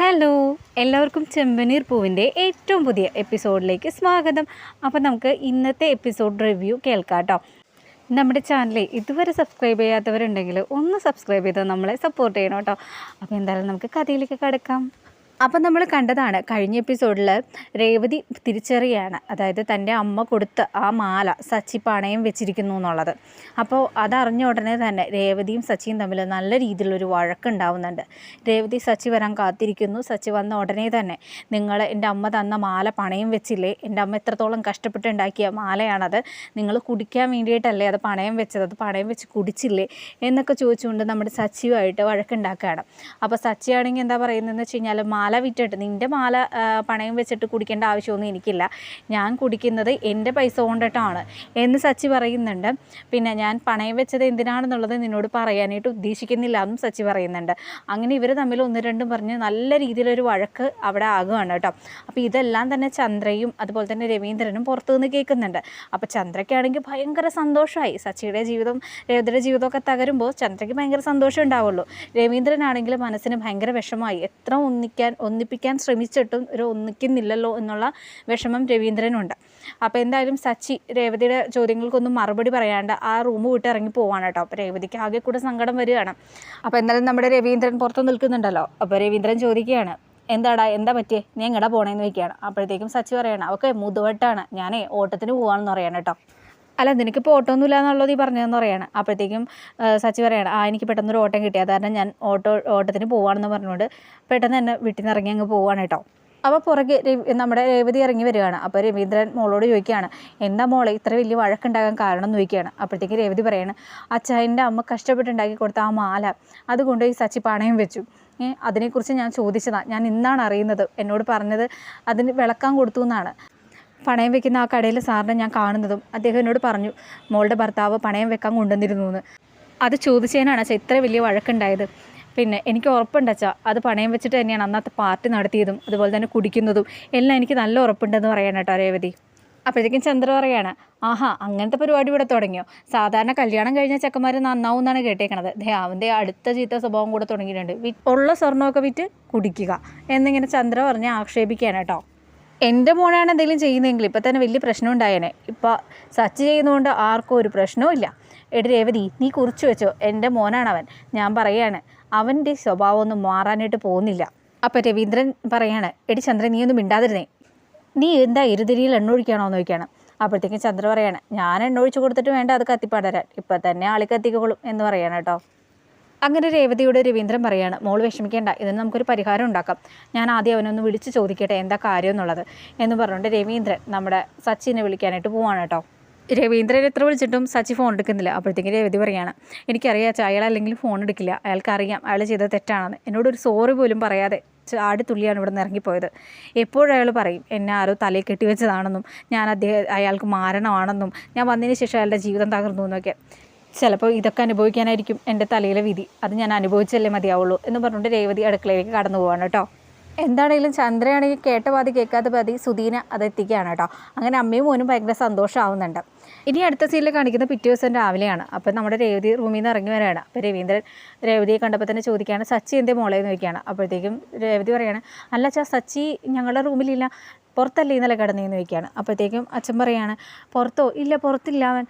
Hello എല്ലാവർക്കും ചെമ്പനീർ പൂവിന്റെ ഏറ്റവും പുതിയ എപ്പിസോഡിലേക്ക് സ്വാഗതം. അപ്പോൾ നമുക്ക് ഇന്നത്തെ എപ്പിസോഡ് റിവ്യൂ കേൾക്കാം കേട്ടോ. നമ്മുടെ ചാനലിൽ ഇതുവരെ സബ്സ്ക്രൈബ് ചെയ്യാത്തവരുണ്ടെങ്കിൽ ഒന്ന് സബ്സ്ക്രൈബ് ചെയ്ത് നമ്മളെ സപ്പോർട്ട് ചെയ്യണം കേട്ടോ. അപ്പോൾ എന്തായാലും നമുക്ക് കഥയിലേക്ക് കിടക്കാം. അപ്പം നമ്മൾ കണ്ടതാണ് കഴിഞ്ഞ എപ്പിസോഡിൽ രേവതി തിരിച്ചറിയാണ് അതായത് തന്റെ അമ്മ കൊടുത്ത ആ മാല സച്ചി പണയം വെച്ചിരിക്കുന്നു എന്നുള്ളത്. അപ്പോൾ അതറിഞ്ഞ ഉടനെ തന്നെ രേവതിയും സച്ചിയും തമ്മിൽ നല്ല രീതിയിലൊരു വഴക്കുണ്ടാവുന്നുണ്ട്. രേവതി സച്ചി വരാൻ കാത്തിരിക്കുന്നു. സച്ചി വന്ന ഉടനെ തന്നെ നിങ്ങൾ എന്റെ അമ്മ തന്ന മാല പണയം വെച്ചില്ലേ? എന്റെ അമ്മ എത്രത്തോളം കഷ്ടപ്പെട്ടുണ്ടാക്കിയ മാലയാണത്? നിങ്ങൾ കുടിക്കാൻ വേണ്ടിയിട്ടല്ലേ അത് പണയം വെച്ചത്? അത് പണയം വെച്ച് കുടിച്ചില്ലേ? എന്നൊക്കെ ചോദിച്ചുകൊണ്ട് നമ്മുടെ സച്ചിയുമായിട്ട് വഴക്കുണ്ടാക്കുകയാണ്. അപ്പോൾ സച്ചിയാണെങ്കിൽ എന്താ പറയുന്നതെന്ന് വെച്ച് കഴിഞ്ഞാൽ മാല വിറ്റിട്ട് നിന്റെ മാല പണയം വെച്ചിട്ട് കുടിക്കേണ്ട ആവശ്യമൊന്നും എനിക്കില്ല. ഞാൻ കുടിക്കുന്നത് എന്റെ പൈസ കൊണ്ടിട്ടാണ് എന്ന് സച്ചി പറയുന്നുണ്ട്. പിന്നെ ഞാൻ പണയം വെച്ചത് എന്തിനാണെന്നുള്ളത് നിന്നോട് പറയാനായിട്ട് ഉദ്ദേശിക്കുന്നില്ല എന്നും സച്ചി പറയുന്നുണ്ട്. അങ്ങനെ ഇവർ തമ്മിൽ ഒന്ന് രണ്ടും പറഞ്ഞ് നല്ല രീതിയിലൊരു വഴക്ക് അവിടെ ആകുകയാണ് കേട്ടോ. അപ്പോൾ ഇതെല്ലാം തന്നെ ചന്ദ്രയും അതുപോലെ തന്നെ രവീന്ദ്രനും പുറത്തു നിന്ന് കേൾക്കുന്നുണ്ട്. അപ്പോൾ ചന്ദ്രയ്ക്കാണെങ്കിൽ ഭയങ്കര സന്തോഷമായി. സച്ചിയുടെ ജീവിതം രവീന്ദ്രയുടെ ജീവിതമൊക്കെ തകരുമ്പോൾ ചന്ദ്രയ്ക്ക് ഭയങ്കര സന്തോഷം ഉണ്ടാവുള്ളൂ. രവീന്ദ്രനാണെങ്കിൽ മനസ്സിന് ഭയങ്കര വിഷമമായി. എത്ര ഒന്നിക്കാൻ ഒന്നിപ്പിക്കാൻ ശ്രമിച്ചിട്ടും ഒരു ഒന്നിക്കുന്നില്ലല്ലോ എന്നുള്ള വിഷമം രവീന്ദ്രനുണ്ട്. അപ്പോൾ എന്തായാലും സച്ചി രേവതിയുടെ ചോദ്യങ്ങൾക്കൊന്നും മറുപടി പറയാണ്ട് ആ റൂം വിട്ട് ഇറങ്ങി പോവാണ് കേട്ടോ. അപ്പോൾ രേവതിക്ക് ആകെ കൂടെ സങ്കടം വരികയാണ്. അപ്പോൾ എന്തായാലും നമ്മുടെ രവീന്ദ്രൻ പുറത്ത് നിൽക്കുന്നുണ്ടല്ലോ. അപ്പോൾ രവീന്ദ്രൻ ചോദിക്കുകയാണ് എന്താടാ എന്താ പറ്റിയേ? നീ എങ്ങടാ പോണേന്ന് ചോദിക്കുകയാണ്. അപ്പോഴത്തേക്കും സച്ചി പറയണം ഓക്കെ മുതുവട്ടാണ്. ഞാനേ ഓട്ടത്തിന് പോവാണെന്ന് പറയണം കേട്ടോ. അല്ല നിനക്കിപ്പോൾ ഓട്ടോ ഒന്നുമില്ല എന്നുള്ളത് ഈ പറഞ്ഞതെന്ന് പറയാണ്. അപ്പോഴത്തേക്കും സച്ചി പറയാണ് ആ എനിക്ക് പെട്ടെന്നൊരു ഓട്ടം കിട്ടി അത് കാരണം ഞാൻ ഓട്ടോ ഓട്ടത്തിന് പോവാണെന്ന് പറഞ്ഞുകൊണ്ട് പെട്ടെന്ന് തന്നെ വീട്ടിൽ നിന്ന് ഇറങ്ങി അങ്ങ് പോവാണ് കേട്ടോ. അപ്പോൾ പുറകെ നമ്മുടെ രേവതി ഇറങ്ങി വരികയാണ്. അപ്പോൾ രവീന്ദ്രൻ മോളോട് ചോദിക്കുകയാണ് എന്താ മോളെ ഇത്ര വലിയ വഴക്കുണ്ടാകാൻ കാരണം എന്ന് ചോദിക്കുകയാണ്. അപ്പോഴത്തേക്ക് രേവതി പറയാണ് അച്ഛാ എന്റെ അമ്മ കഷ്ടപ്പെട്ടുണ്ടാക്കി കൊടുത്ത ആ മാല അതുകൊണ്ട് ഈ സച്ചി പണയം വെച്ചു. അതിനെക്കുറിച്ച് ഞാൻ ചോദിച്ചതാണ് ഞാൻ ഇന്നാണ് അറിയുന്നത്. എന്നോട് പറഞ്ഞത് അതിന് വിളക്കാൻ കൊടുത്തു എന്നാണ്. പണയം വെക്കുന്ന ആ കടയിൽ സാറിനെ ഞാൻ കാണുന്നതും അദ്ദേഹം എന്നോട് പറഞ്ഞു മോളുടെ ഭർത്താവ് പണയം വെക്കാൻ കൊണ്ടുവന്നിരുന്നു എന്ന്. അത് ചോദിച്ചതിനാണ് അച്ഛാ ഇത്ര വലിയ വഴക്കുണ്ടായത്. പിന്നെ എനിക്ക് ഉറപ്പുണ്ട് അച്ഛാ അത് പണയം വെച്ചിട്ട് തന്നെയാണ് അന്നത്തെ പാർട്ടി നടത്തിയതും അതുപോലെ തന്നെ കുടിക്കുന്നതും. എല്ലാം എനിക്ക് നല്ല ഉറപ്പുണ്ടെന്ന് പറയണം കേട്ടോ രേവതി. അപ്പോഴത്തേക്കും ചന്ദ്ര പറയാണ് ആഹാ അങ്ങനത്തെ പരിപാടി ഇവിടെ തുടങ്ങിയോ? സാധാരണ കല്യാണം കഴിഞ്ഞ ചെക്കന്മാർ നന്നാവും എന്നാണ് കേട്ടേക്കണത്. ദേ അവന്റെ അടുത്ത ചീത്ത സ്വഭാവം കൂടെ തുടങ്ങിയിട്ടുണ്ട്. ഉള്ള സ്വർണമൊക്കെ വിറ്റ് കുടിക്കുക. എന്നിങ്ങനെ ചന്ദ്ര പറഞ്ഞ് ആക്ഷേപിക്കുകയാണ് കേട്ടോ. എന്റെ മോനാണ് എന്തെങ്കിലും ചെയ്യുന്നതെങ്കിൽ ഇപ്പം തന്നെ വലിയ പ്രശ്നം ഉണ്ടായേനെ. ഇപ്പോൾ സച്ച് ചെയ്യുന്നതുകൊണ്ട് ആർക്കും ഒരു പ്രശ്നവും ഇല്ല. എടി രേവതി നീ കുറിച്ച് വെച്ചോ. എന്റെ മോനാണ് അവൻ ഞാൻ പറയാണ് അവന്റെ സ്വഭാവം ഒന്നും മാറാനായിട്ട് പോകുന്നില്ല. അപ്പോൾ രവീന്ദ്രൻ പറയാണ് എടി ചന്ദ്രൻ നീ ഒന്നും മിണ്ടാതിരുന്നേ. നീ എന്താ ഇരുതിരിയിൽ എണ്ണൊഴിക്കണോ എന്ന് ചോദിക്കുകയാണ് അപ്പോഴത്തേക്കും ചന്ദ്ര പറയാണ് ഞാൻ എണ്ണ ഒഴിച്ച് കൊടുത്തിട്ട് വേണ്ട അത് കത്തിപ്പടരാൻ ഇപ്പം തന്നെ ആളി കത്തിക്കോളും എന്ന് പറയാണ് കേട്ടോ. അങ്ങനെ രേവതിയുടെ രവീന്ദ്രൻ പറയാണ് മോൾ വിഷമിക്കേണ്ട ഇതിന് നമുക്കൊരു പരിഹാരം ഉണ്ടാക്കാം. ഞാൻ ആദ്യം അവനൊന്ന് വിളിച്ച് ചോദിക്കട്ടെ എന്താ കാര്യം എന്നുള്ളത്. എന്ന് പറഞ്ഞുകൊണ്ട് രവീന്ദ്രൻ നമ്മുടെ സച്ചിനെ വിളിക്കാനായിട്ട് പോവാണ് കേട്ടോ. രവീന്ദ്രൻ എത്ര വിളിച്ചിട്ടും സച്ചി ഫോൺ എടുക്കുന്നില്ല. അപ്പോഴത്തേക്കും രവതി പറയാണ് എനിക്കറിയാം അച്ഛാ അയാൾ അല്ലെങ്കിൽ ഫോൺ എടുക്കില്ല. അയാൾക്കറിയാം അയാൾ ചെയ്ത തെറ്റാണെന്ന്. എന്നോടൊരു സോറി പോലും പറയാതെ ചാടി തുള്ളിയാണ് ഇവിടെ നിന്ന് ഇറങ്ങിപ്പോയത്. എപ്പോഴും അയാൾ പറയും എന്നെ ആരോ തലയിൽ കെട്ടിവെച്ചതാണെന്നും ഞാൻ അദ്ദേഹം അയാൾക്ക് മാരണമാണെന്നും. ഞാൻ വന്നതിന് ശേഷം അയാളുടെ ജീവിതം തകർന്നു എന്നൊക്കെ. ചിലപ്പോൾ ഇതൊക്കെ അനുഭവിക്കാനായിരിക്കും എന്റെ തലയിലെ വിധി. അത് ഞാൻ അനുഭവിച്ചല്ലേ മതിയാവുള്ളൂ എന്ന് പറഞ്ഞുകൊണ്ട് രേവതി അടുക്കളയിലേക്ക് കടന്നു പോവാണ് കേട്ടോ. എന്താണെങ്കിലും ചന്ദ്രയാണെങ്കിൽ കേട്ട പാതി കേൾക്കാത്ത പാതി സുധീന അത് എത്തിക്കുകയാണ് കേട്ടോ. അങ്ങനെ അമ്മയും മോനും ഭയങ്കര സന്തോഷമാവുന്നുണ്ട്. ഇനി അടുത്ത സീനിൽ കാണിക്കുന്ന പിറ്റേ ദിവസം രാവിലെയാണ്. അപ്പോൾ നമ്മുടെ രേവതി റൂമിൽ നിന്ന് ഇറങ്ങി വരാണ്. അപ്പോൾ രവീന്ദ്രൻ രേവതിയെ കണ്ടപ്പോൾ തന്നെ ചോദിക്കുകയാണ് സച്ചി എന്തേ മോളെ? എന്ന് ചോദിക്കുകയാണ്. അപ്പോഴത്തേക്കും രേവതി പറയുകയാണ് അല്ല ചാ സച്ചി ഞങ്ങളുടെ റൂമിലില്ല പുറത്തല്ലേ ഇന്നലെ കിടന്നേന്ന് ചോദിക്കുകയാണ്. അപ്പോഴത്തേക്കും അച്ഛൻ പറയാണ് പുറത്തോ? ഇല്ല പുറത്തില്ല അവൻ.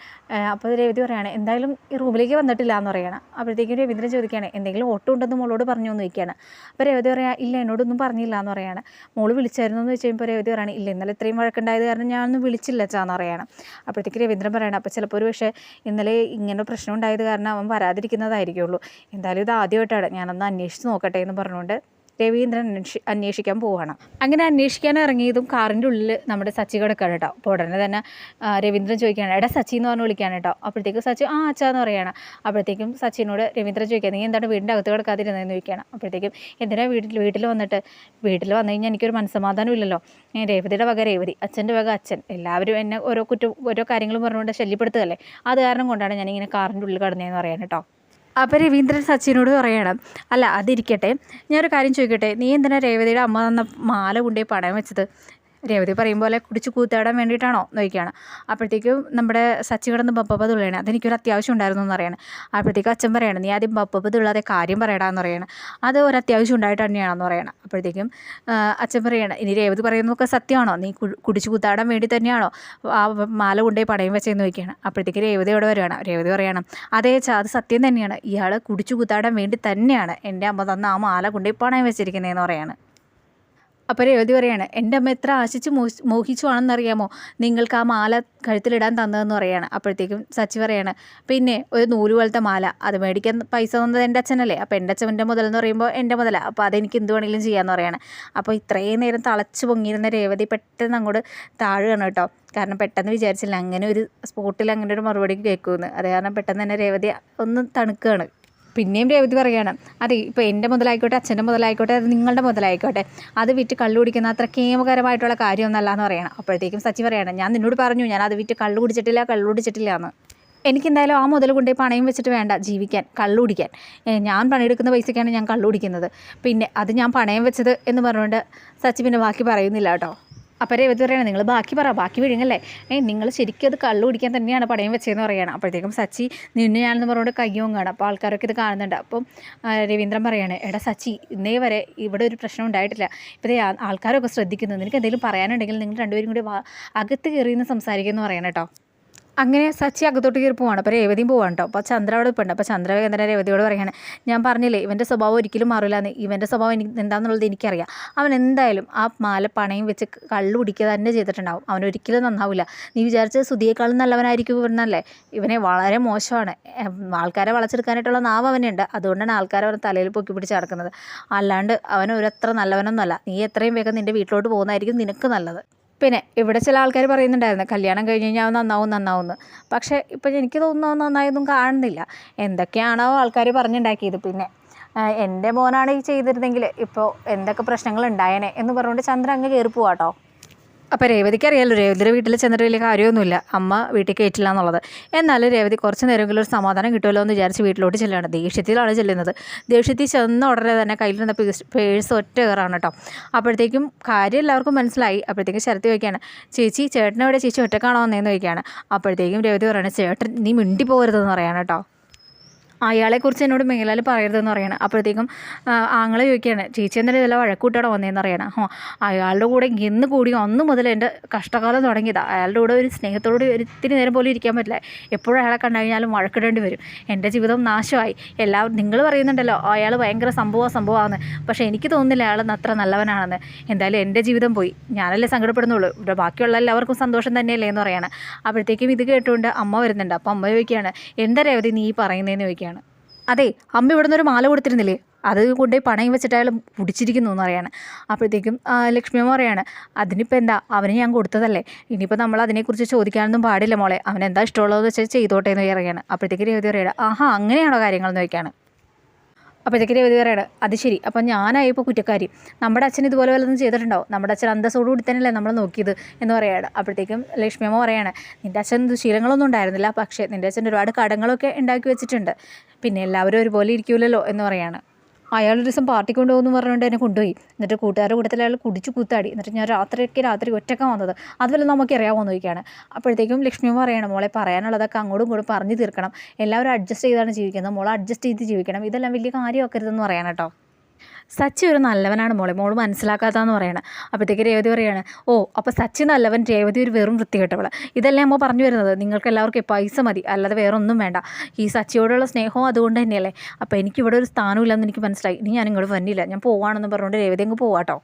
അപ്പോൾ രേവതി പറയാണ് എന്തായാലും ഈ റൂമിലേക്ക് വന്നിട്ടില്ല എന്ന് പറയാണ്. അപ്പോഴത്തേക്കും രവീന്ദ്രൻ ചോദിക്കുകയാണ് എന്തെങ്കിലും ഓട്ടം ഉണ്ടെന്ന് മോളോട് പറഞ്ഞു? എന്ന് ചോദിക്കുകയാണ്. അപ്പോൾ രവതി പറയാ ഇല്ല എന്നോടൊന്നും പറഞ്ഞില്ല എന്ന് പറയാണ്. മോൾ വിളിച്ചായിരുന്നു എന്ന് വെച്ച് കഴിയുമ്പോൾ പറയുകയാണ് പറയാണ് ഇല്ല ഇന്നലെ ഇത്രയും വഴക്കുണ്ടായത് കാരണം ഞാനൊന്നും വിളിച്ചില്ല ചാന്ന് പറയാണ്. അപ്പോഴത്തേക്ക് രവീന്ദ്രൻ പറയണം അപ്പോൾ ചിലപ്പോൾ ഒരു പക്ഷേ ഇന്നലെ ഇങ്ങനെ പ്രശ്നം ഉണ്ടായത് കാരണം അവൻ വരാതിരിക്കുന്നതായിരിക്കുള്ളൂ. എന്തായാലും ഇത് ആദ്യമായിട്ടാണ്. ഞാനൊന്ന് അന്വേഷിച്ച് നോക്കട്ടെ എന്ന് പറഞ്ഞുകൊണ്ട് രവീന്ദ്രൻ അന്വേഷിക്കാൻ പോവുകയാണ് അങ്ങനെ അന്വേഷിക്കാൻ ഇറങ്ങിയതും കാറിന്റെ ഉള്ളിൽ നമ്മുടെ സച്ചി കിടക്കുകയാണ് കേട്ടോ. അപ്പോൾ ഉടനെ തന്നെ രവീന്ദ്രൻ ചോദിക്കുകയാണ് എടാ സച്ചി എന്ന് പറഞ്ഞ് വിളിക്കുകയാണ് കേട്ടോ. അപ്പോഴത്തേക്കും സച്ചി ആ അച്ഛ എന്ന് പറയുകയാണ് അപ്പോഴത്തേക്കും സച്ചിനോട് രവീന്ദ്രൻ ചോദിക്കുക നീ എന്താണ് വീടിന്റെ അകത്ത് കിടക്കാതിരുന്നതെന്ന് ചോദിക്കുകയാണ്. അപ്പോഴത്തേക്കും എന്തിനാ വീട്ടിൽ വീട്ടിൽ വന്നിട്ട്? വീട്ടിൽ വന്നു കഴിഞ്ഞാൽ എനിക്കൊരു മനസ്സമാധാനം ഇല്ലല്ലോ. രേവതിയുടെ വക രേവതി അച്ഛന്റെ വക അച്ഛൻ. എല്ലാവരും എന്നെ ഓരോ കുറ്റം ഓരോ കാര്യങ്ങളും പറഞ്ഞുകൊണ്ട് ശല്യപ്പെടുത്തുകയല്ലേ? അത് കാരണം കൊണ്ടാണ് ഞാനിങ്ങനെ കാറിന്റെ ഉള്ളിൽ കിടന്നതെന്ന് പറയാൻ കേട്ടോ. അപ്പോൾ രവീന്ദ്രൻ സച്ചിനോട് പറയണം. അല്ല അതിരിക്കട്ടെ. ഞാനൊരു കാര്യം ചോദിക്കട്ടെ. നീ എന്തിനാ രേവതിയുടെ അമ്മ തന്ന മാല കൊണ്ടുപോയി പണയം വെച്ചത്? രേവതി പറയും പോലെ കുടിച്ച് കൂത്താടാൻ വേണ്ടിയിട്ടാണോ നോക്കിയാണ്. അപ്പോഴത്തേക്കും നമ്മുടെ സച്ചി കിടന്ന് ബപ്പപ്പ തുള്ളിയാണ്. അതെനിക്കൊരു അത്യാവശ്യം ഉണ്ടായിരുന്നു എന്ന് പറയാണ്. അപ്പോഴത്തേക്കും അച്ഛൻ പറയണം നീ ആദ്യം ബപ്പപ്പ തുള്ളാതെ കാര്യം പറയടാന്ന് പറയാണ്. അത് ഒരു അത്യാവശ്യം ഉണ്ടായിട്ട് തന്നെയാണെന്ന് പറയണം. അപ്പോഴത്തേക്കും അച്ഛൻ പറയണം ഇനി രേവതി പറയുന്നതൊക്കെ സത്യമാണോ? നീ കുടിച്ച് കൂത്താടാൻ വേണ്ടി തന്നെയാണോ? ആ മാല കൊണ്ടുപോയി പടയും വെച്ചതെന്ന് നോക്കിയാണ് അപ്പോഴത്തേക്ക് രേവതി അവിടെ വരുവാണ് രേവതി പറയണം അതേ ചാ അത് സത്യം തന്നെയാണ്. ഇയാൾ കുടിച്ചു കൂത്താടാൻ വേണ്ടി തന്നെയാണ് എന്റെ അമ്മ തന്ന ആ മാല കൊണ്ടുപോയി പണയം വെച്ചിരിക്കുന്നതെന്ന് പറയാണ്. അപ്പോൾ രേവതി പറയാണ് എന്റെ അമ്മ എത്ര ആശിച്ച് മോഹി മോഹിച്ചുവാണെന്നറിയാമോ? നിങ്ങൾക്ക് ആ മാല കഴുത്തിലിടാൻ തന്നതെന്ന് പറയാണ്. അപ്പോഴത്തേക്കും സച്ചി പറയാണ് പിന്നെ ഒരു നൂൽ പോലത്തെ മാല അത് മേടിക്കാൻ പൈസ തന്നത് എന്റെ അച്ഛനല്ലേ? അപ്പോൾ എന്റെ അച്ഛന്റെ മുതൽ എന്ന് പറയുമ്പോൾ എന്റെ മുതലാണ് അപ്പോൾ അതെനിക്ക് എന്ത് വേണമെങ്കിലും ചെയ്യാമെന്ന് പറയാണ്. അപ്പോൾ ഇത്രയും നേരം തളച്ച് പൊങ്ങിയിരുന്ന രേവതി പെട്ടെന്ന് അങ്ങോട്ട് താഴുകയാണ് കേട്ടോ. കാരണം പെട്ടെന്ന് വിചാരിച്ചില്ല അങ്ങനെ ഒരു സ്പോട്ടിൽ അങ്ങനെ ഒരു മറുപടി കേൾക്കുമെന്ന്. അത് കാരണം പെട്ടെന്ന് തന്നെ രേവതി ഒന്ന് തണുക്കുകയാണ്. പിന്നെയും രേവതി പറയുകയാണ് അതെ ഇപ്പോൾ എന്റെ മുതലായിക്കോട്ടെ അച്ഛന്റെ മുതലായിക്കോട്ടെ അത് നിങ്ങളുടെ മുതലായിക്കോട്ടെ. അത് വിറ്റ് കള്ളു കുടിക്കുന്ന അത്ര കേമകരമായിട്ടുള്ള കാര്യമൊന്നല്ല എന്ന് പറയണം. അപ്പോഴത്തേക്കും സച്ചി പറയണം ഞാൻ നിന്നോട് പറഞ്ഞു ഞാൻ അത് വിറ്റ് കള്ളു കുടിച്ചിട്ടില്ല കള്ളു കുടിച്ചിട്ടില്ല എന്ന് എനിക്കെന്തായാലും ആ മുതൽ കൊണ്ടുപോയി പണയം വെച്ചിട്ട് വേണ്ട ജീവിക്കാൻ കള്ളു കുടിക്കാൻ. ഞാൻ പണിയെടുക്കുന്ന പൈസയ്ക്കാണ് ഞാൻ കള്ളു കുടിക്കുന്നത്. പിന്നെ അത് ഞാൻ പണയം വെച്ചത് എന്ന് പറഞ്ഞുകൊണ്ട് സച്ചി പിന്നെ ബാക്കി പറയുന്നില്ല കേട്ടോ. അപ്പോൾ രേവതി പറയണം നിങ്ങൾ ബാക്കി പറ ബാക്കി വിഴുങ്ങല്ലേ. ഏ നിങ്ങൾ ശരിക്കും അത് കള്ളു കുടിക്കാൻ തന്നെയാണ് പടയം വെച്ചതെന്ന് പറയണം. അപ്പോഴത്തേക്കും സച്ചി നിന്നെ ഞാനെന്ന് പറഞ്ഞുകൊണ്ട് കയ്യും കാണാം അപ്പോൾ ആൾക്കാരൊക്കെ ഇത് കാണുന്നുണ്ട്. അപ്പം രവീന്ദ്രൻ പറയാണ് എടാ സച്ചി ഇന്നേ വരെ ഇവിടെ ഒരു പ്രശ്നം ഉണ്ടായിട്ടില്ല. ഇപ്പോൾ ആൾക്കാരൊക്കെ ശ്രദ്ധിക്കുന്നത് നിനക്ക് എന്തെങ്കിലും പറയാനുണ്ടെങ്കിൽ നിങ്ങൾ രണ്ടുപേരും കൂടി അകത്ത് കയറിയെന്ന് സംസാരിക്കുമെന്ന് പറയണം കേട്ടോ. അങ്ങനെ സച്ചി അകത്തോട്ട് കയറി പോവാണ്. അപ്പോൾ രേവതിയും പോവാണ് കേട്ടോ അപ്പോൾ ചന്ദ്ര അവിടെ ഇപ്പോൾ അപ്പോൾ ചന്ദ്ര രേവതിയോട് പറയാണ് ഞാൻ പറഞ്ഞില്ലേ ഇവന്റെ സ്വഭാവം ഒരിക്കലും മാറില്ല എന്ന്. ഇവന്റെ സ്വഭാവം എനിക്ക് എന്താണെന്നുള്ളത് എനിക്കറിയാം. അവൻ എന്തായാലും ആ മാല പണയം വെച്ച് കള്ളു കുടിക്കുക തന്നെ ചെയ്തിട്ടുണ്ടാവും. അവൻ ഒരിക്കലും നന്നാവില്ല നീ വിചാരിച്ചത് സുധിയേക്കാളും നല്ലവനായിരിക്കും ഇവനല്ലേ ഇവനെ വളരെ മോശമാണ്. ആൾക്കാരെ വളച്ചെടുക്കാനായിട്ടുള്ള നാവ് അവനുണ്ട്. അതുകൊണ്ടാണ് ആൾക്കാരെ അവൻ തലയിൽ പൊക്കി പിടിച്ച് നടക്കുന്നത്. അല്ലാണ്ട് അവൻ ഒരത്ര നല്ലവനൊന്നുമല്ല. നീ എത്രയും വേഗം നിന്റെ വീട്ടിലോട്ട് പോകുന്നതായിരിക്കും നിനക്ക് നല്ലത്. പിന്നെ ഇവിടെ ചില ആൾക്കാർ പറയുന്നുണ്ടായിരുന്നു കല്യാണം കഴിഞ്ഞ് കഴിഞ്ഞാൽ നന്നാവും നന്നാവും എന്ന് പക്ഷേ ഇപ്പം എനിക്ക് തോന്നുന്നു നന്നായൊന്നും കാണുന്നില്ല. എന്തൊക്കെയാണോ ആൾക്കാർ പറഞ്ഞുണ്ടാക്കിയത്. പിന്നെ എന്റെ മോനാണ് ഈ ചെയ്തിരുന്നെങ്കിൽ ഇപ്പോൾ എന്തൊക്കെ പ്രശ്നങ്ങൾ ഉണ്ടായേനെ എന്ന് പറഞ്ഞുകൊണ്ട് ചന്ദ്രൻ അങ്ങ് കയറി പോവാട്ടോ. അപ്പോൾ രേവതിക്ക് അറിയാലോ രേവതിയുടെ വീട്ടിൽ ചെന്നിട്ട് വലിയ കാര്യമൊന്നുമില്ല. അമ്മ വീട്ടിൽ കയറ്റില്ല എന്നുള്ളത് എന്നാലും രേവതി കുറച്ച് നേരമെങ്കിലും ഒരു സമാധാനം കിട്ടുമല്ലോ എന്ന് വിചാരിച്ച് വീട്ടിലോട്ട് ചെല്ലുകയാണ്. ദേഷ്യത്തിലാണ് ചെല്ലുന്നത്. ദേഷ്യത്തിൽ ചെന്ന ഉടനെ തന്നെ കയ്യിലിരുന്ന പേഴ്സ് ഒറ്റ കയറാണ് കേട്ടോ. അപ്പോഴത്തേക്കും കാര്യം എല്ലാവർക്കും മനസ്സിലായി. അപ്പോഴത്തേക്കും ശരത്തി ചോദിക്കുകയാണ് ചേച്ചി ചേട്ടനെവിടെ ചേച്ചി ഒറ്റക്കാണോ എന്നേന്ന് ചോദിക്കുകയാണ്. അപ്പോഴത്തേക്കും രേവതി പറയുന്നത് ചേട്ടൻ നീ മിണ്ടി പോകരുതെന്ന് പറയാണ് കേട്ടോ. അയാളെക്കുറിച്ച് എന്നോട് മേലാൽ പറയരുതെന്ന് പറയണം. അപ്പോഴത്തേക്കും ആങ്ങളെ ചോദിക്കുകയാണ് ചേച്ചി എന്തിനാ ഇതെല്ലാം വഴക്കൂട്ടോടെ വന്നതെന്ന് അറിയണം ഹോ അയാളുടെ കൂടെ എന്ന് കൂടി അന്ന് മുതൽ എന്റെ കഷ്ടകാലം തുടങ്ങിയതാണ് അയാളുടെ കൂടെ ഒരു സ്നേഹത്തോട് ഒരു നേരം പോലും ഇരിക്കാൻ പറ്റില്ല. എപ്പോഴും അയാളെ കണ്ടു കഴിഞ്ഞാലും വഴക്കിടേണ്ടി വരും. എന്റെ ജീവിതം നാശമായി. എല്ലാവരും നിങ്ങൾ പറയുന്നുണ്ടല്ലോ അയാൾ ഭയങ്കര സംഭവം സംഭവമാണ് പക്ഷേ എനിക്ക് തോന്നുന്നില്ല അയാൾ അത്ര നല്ലവനാണെന്ന്. എന്തായാലും എന്റെ ജീവിതം പോയി. ഞാനല്ലേ സങ്കടപ്പെടുന്നുള്ളൂ. ഇവിടെ ബാക്കിയുള്ള എല്ലാവർക്കും സന്തോഷം തന്നെയല്ലേ എന്ന് പറയാണ്. അപ്പോഴത്തേക്കും ഇത് കേട്ടുകൊണ്ട് അമ്മ വരുന്നുണ്ട്. അപ്പോൾ അമ്മ ചോദിക്കുകയാണ് എന്താ രേവതി നീ പറയുന്നതെന്ന് ചോദിക്കുകയാണ്. അതെ അമ്മ ഇവിടെ നിന്നൊരു മാല കൊടുത്തിരുന്നില്ലേ? അത് കൊണ്ടുപോയി പണയം വെച്ചിട്ട് അയാൾ പിടിച്ചിരിക്കുന്നു എന്ന് പറയാണ് അപ്പോഴത്തേക്കും ലക്ഷ്മി പറയാണ് അതിനിപ്പോൾ എന്താ? അവന് ഞാൻ കൊടുത്തതല്ലേ? ഇനിയിപ്പോൾ നമ്മൾ അതിനെക്കുറിച്ച് ചോദിക്കാനൊന്നും പാടില്ല മോളെ. അവനെന്താ ഇഷ്ടമുള്ളതെന്ന് വെച്ചാൽ ചെയ്തോട്ടെ എന്ന് പറയുകയാണ് അപ്പോഴത്തേക്ക് രേവതി പറയുകയാണ് ആഹാ അങ്ങനെയാണോ കാര്യങ്ങൾ എന്ന് ചോദിക്കുകയാണ് അപ്പോഴത്തേക്ക് രേവതി പറയാണ്. അത് ശരി. അപ്പം ഞാനായപ്പോൾ കുറ്റക്കാരി. നമ്മുടെ അച്ഛൻ ഇതുപോലെ വല്ലതും ചെയ്തിട്ടുണ്ടാവും. നമ്മുടെ അച്ഛൻ അന്തസ്സോടുകൂടി തന്നെയല്ലേ നമ്മൾ നോക്കിയത് എന്ന് പറയാണ്. അപ്പോഴത്തേക്കും ലക്ഷ്മി അമ്മ പറയാണ് നിന്റെ അച്ഛൻ ദുശീലങ്ങളൊന്നും ഉണ്ടായിരുന്നില്ല. പക്ഷേ നിന്റെ അച്ഛൻ ഒരുപാട് കടങ്ങളൊക്കെ ഉണ്ടാക്കി വെച്ചിട്ടുണ്ട്. പിന്നെ എല്ലാവരും ഒരുപോലെ ഇരിക്കൂലല്ലോ എന്ന് പറയാണ്. അയാൾ ഒരു ദിവസം പാർട്ടി കൊണ്ടുപോകുന്നു പറഞ്ഞുകൊണ്ട് എന്നെ കൊണ്ടുപോയി. എന്നിട്ട് കൂട്ടുകാരുടെ കൂട്ടത്തിൽ അയാൾ കുടിച്ചു കൂത്താടി. എന്നിട്ട് ഞാൻ രാത്രിയൊക്കെ രാത്രി ഒറ്റക്ക വന്നത്. അതുപോലെ നമുക്ക് അറിയാമോ വന്നിരിക്കുകയാണ് അപ്പോഴത്തേക്കും ലക്ഷ്മി പറയണം മോളെ പറയാനുള്ളതൊക്കെ അങ്ങോട്ടും ഇങ്ങോട്ടും പറഞ്ഞു തീർക്കണം. എല്ലാവരും അഡ്ജസ്റ്റ് ചെയ്താണ് ജീവിക്കുന്നത്. മോളെ അഡ്ജസ്റ്റ് ചെയ്ത് ജീവിക്കണം. ഇതെല്ലാം വലിയ കാര്യമാക്കരുതെന്ന് പറയാൻ സച്ചി ഒരു നല്ലവനാണ് മോളെ. മോൾ മനസ്സിലാക്കാത്തതെന്ന് പറയണം. അപ്പോഴത്തേക്ക് രേവതി പറയാണ് ഓ അപ്പോൾ സച്ചി നല്ലവൻ രേവതി ഒരു വെറും വൃത്തികെട്ടവൾ ഇതെല്ലാം അമ്മ പറഞ്ഞു വരുന്നത്. നിങ്ങൾക്ക് എല്ലാവർക്കും പൈസ മതി. അല്ലാതെ വേറെ ഒന്നും വേണ്ട. ഈ സച്ചിയോടുള്ള സ്നേഹവും അതുകൊണ്ട് തന്നെയല്ലേ. അപ്പോൾ എനിക്കിവിടെ ഒരു സ്ഥാനമില്ലെന്ന് എനിക്ക് മനസ്സിലായി. ഇനി ഞാൻ ഇങ്ങോട്ട് വന്നില്ല. ഞാൻ പോവാണെന്ന് പറഞ്ഞുകൊണ്ട് രേവതി അങ്ങ് പോവാട്ടോ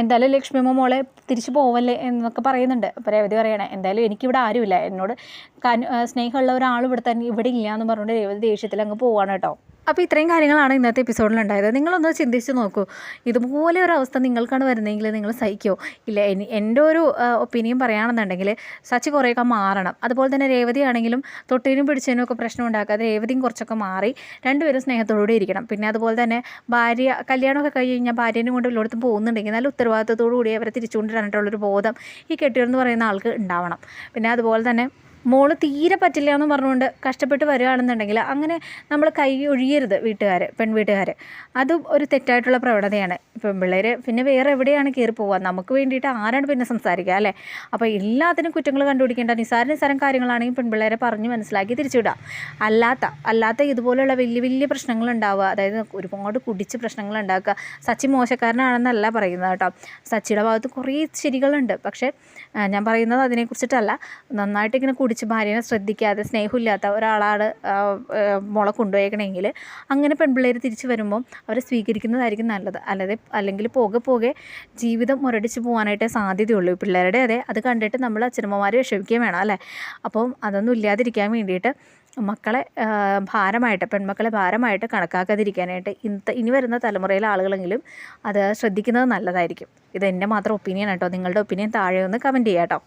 എന്തായാലും ലക്ഷ്മി അമ്മ മോളെ തിരിച്ചു പോവല്ലേ? എന്നൊക്കെ പറയുന്നുണ്ട്. അപ്പോൾ രേവതി പറയണേ എന്തായാലും എനിക്കിവിടെ ആരുമില്ല. എന്നോട് സ്നേഹമുള്ള ഒരാൾ ഇവിടെ തന്നെ ഇവിടെ ഇല്ല എന്ന് പറഞ്ഞുകൊണ്ട് രേവതി ദേഷ്യത്തിൽ അങ്ങ് പോവാണ് കേട്ടോ അപ്പോൾ ഇത്രയും കാര്യങ്ങളാണ് ഇന്നത്തെ എപ്പിസോഡിൽ ഉണ്ടായത്. നിങ്ങളൊന്ന് ചിന്തിച്ച് നോക്കൂ. ഇതുപോലെ ഒരു അവസ്ഥ നിങ്ങൾക്കാണ് വരുന്നതെങ്കിൽ നിങ്ങൾ സഹിക്കുമോ ഇല്ല എന്റെ ഒരു ഒപ്പീനിയൻ പറയുകയാണെന്നുണ്ടെങ്കിൽ സച്ചി കുറേയൊക്കെ മാറണം. അതുപോലെ തന്നെ രേവതി ആണെങ്കിലും തൊട്ടിനും പിടിച്ചതിനും ഒക്കെ പ്രശ്നം ഉണ്ടാക്കാതെ രേവതിയും കുറച്ചൊക്കെ മാറി രണ്ടുപേരും സ്നേഹത്തോടുകൂടി ഇരിക്കണം. പിന്നെ അതുപോലെ തന്നെ ഭാര്യ കല്യാണമൊക്കെ കഴിഞ്ഞ് കഴിഞ്ഞാൽ ഭാര്യേനെ കൊണ്ട് എല്ലായിടത്തും പോകുന്നുണ്ടെങ്കിൽ നല്ല ഉത്തരവാദിത്തത്തോടു കൂടി അവരെ തിരിച്ചുകൊണ്ടിരാനായിട്ടുള്ളൊരു ബോധം ഈ കെട്ടിയെന്ന് പറയുന്ന ആൾക്ക് ഉണ്ടാവണം. പിന്നെ അതുപോലെ തന്നെ മോൾ തീരെ പറ്റില്ല എന്ന് പറഞ്ഞുകൊണ്ട് കഷ്ടപ്പെട്ട് വരികയാണെന്നുണ്ടെങ്കിൽ അങ്ങനെ നമ്മൾ കൈ ഒഴിയരുത് വീട്ടുകാർ പെൺവീട്ടുകാർ അതും ഒരു തെറ്റായിട്ടുള്ള പ്രവണതയാണ്. പെൺപിള്ളേർ പിന്നെ വേറെ എവിടെയാണ് കയറി പോവുക? നമുക്ക് വേണ്ടിയിട്ട് ആരാണ് പിന്നെ സംസാരിക്കുക അല്ലേ? അപ്പോൾ എല്ലാത്തിനും കുറ്റങ്ങൾ കണ്ടുപിടിക്കേണ്ട നിസാര നിസാരം കാര്യങ്ങളാണെങ്കിൽ പെൺപിള്ളേരെ പറഞ്ഞ് മനസ്സിലാക്കി തിരിച്ചുവിടുക. അല്ലാത്ത അല്ലാത്ത ഇതുപോലെയുള്ള വലിയ വലിയ പ്രശ്നങ്ങൾ ഉണ്ടാവുക അതായത് ഒരുപാട് കുടിച്ച് പ്രശ്നങ്ങൾ ഉണ്ടാക്കുക സച്ചി മോശക്കാരനാണെന്നല്ല പറയുന്നത് കേട്ടോ. സച്ചിയുടെ ഭാഗത്ത് കുറേ ശരികളുണ്ട്. പക്ഷേ ഞാൻ പറയുന്നത് അതിനെക്കുറിച്ചിട്ടല്ല. നന്നായിട്ട് ഇങ്ങനെ കുടിച്ച് ഭാര്യനെ ശ്രദ്ധിക്കാതെ സ്നേഹമില്ലാത്ത ഒരാളാണ് മുള കൊണ്ടുപോയേക്കണമെങ്കിൽ അങ്ങനെ പെൺപിള്ളേർ തിരിച്ച് വരുമ്പോൾ അവരെ സ്വീകരിക്കുന്നതായിരിക്കും നല്ലത്. അല്ലാതെ അല്ലെങ്കിൽ പോകെ പോകെ ജീവിതം മുരടിച്ച് പോകാനായിട്ടേ സാധ്യതയുള്ളൂ. പിള്ളേരുടെ അതെ അത് കണ്ടിട്ട് നമ്മൾ അച്ഛനമ്മമാർ വിഷമിക്കുകയും വേണം അല്ലേ? അപ്പം അതൊന്നും ഇല്ലാതിരിക്കാൻ വേണ്ടിയിട്ട് മക്കളെ ഭാരമായിട്ട് പെൺമക്കളെ ഭാരമായിട്ട് കണക്കാക്കാതിരിക്കാനായിട്ട് ഇന്നത്തെ ഇനി വരുന്ന തലമുറയിലെ ആളുകളെങ്കിലും അത് ശ്രദ്ധിക്കുന്നത് നല്ലതായിരിക്കും. ഇത് എന്റെ മാത്രം ഒപ്പീനിയൻ കേട്ടോ നിങ്ങളുടെ ഒപ്പീനിയൻ താഴെ ഒന്ന് കമന്റ് ചെയ്യാം കേട്ടോ